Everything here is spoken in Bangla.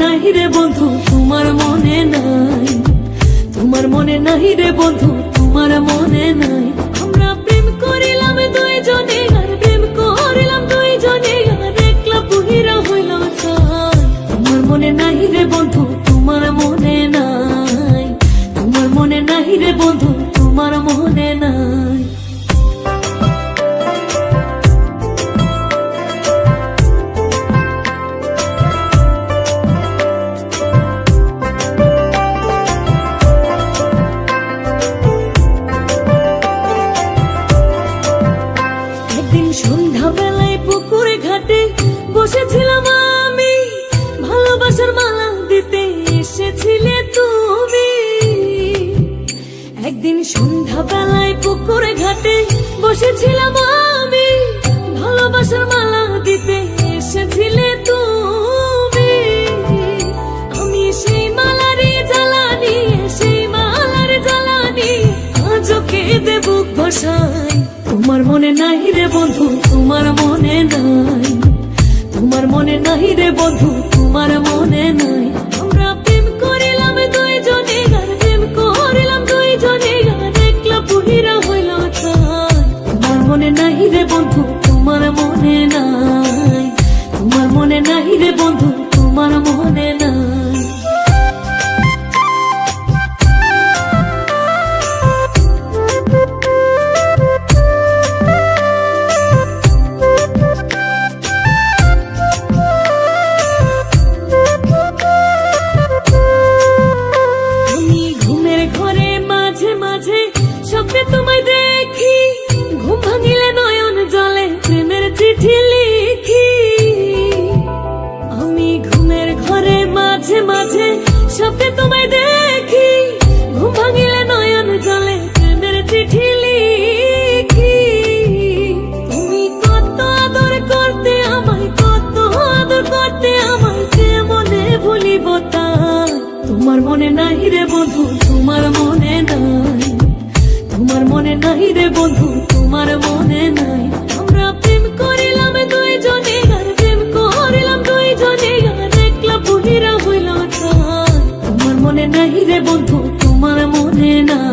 নাই রে বন্ধু, তোমার মনে নাই। তোমার মনে রে বন্ধু, তোমার মনে নাই। আমরা প্রেম করিলাম দুইজনে, আর প্রেম করিলাম দুইজনে, আর একলা পুহিরা হইলাম ছাই। তোমার মনে নাই রে বন্ধু, তোমার মনে নাই। তোমার মনে নাই রে বন্ধু, তোমার মনে নাই। বসেছিলাম আমি, ভালোবাসার মালা দিতে এসেছিলে তুমি। একদিন সন্ধ্যাবেলায় পুকুরে ঘাটে বসেছিলাম আমি, ভালোবাসার মালা দিতে এসেছিলে তুমি। আমি সেই মালারে জ্বালানি, সেই মালার জ্বালানি আজও কেঁদে বুক ভাসাই তোমার মনে নাই রে বন্ধু, তোমার মনে নাই। মনে নাই রে বন্ধু, তোমার মনে নাই। আমরা প্রেম করিলাম দুইজনে গান, প্রেম করিলাম দুইজনে গান। একলা পুহিরা হইল তোমার মনে নাই রে বন্ধু, তোমার মনে নাই। তোমার মনে নাই রে বন্ধু মাঝে মাঝে স্বপ্নে তোমায় দেখি। ঘুম ভাঙিলে নয়ন জলে প্রেমের চিঠি লিখি। তুমি কত আদর করতে, আমায় কত আদর করতে, আমায় কেমনে ভুলিব তা? তোমার মনে নাই রে বন্ধু, তোমার মনে নাই। তোমার মনে নাই রে বন্ধু, তোমার মনে নাই। মনে নাই রে বন্ধু তোমার মনে না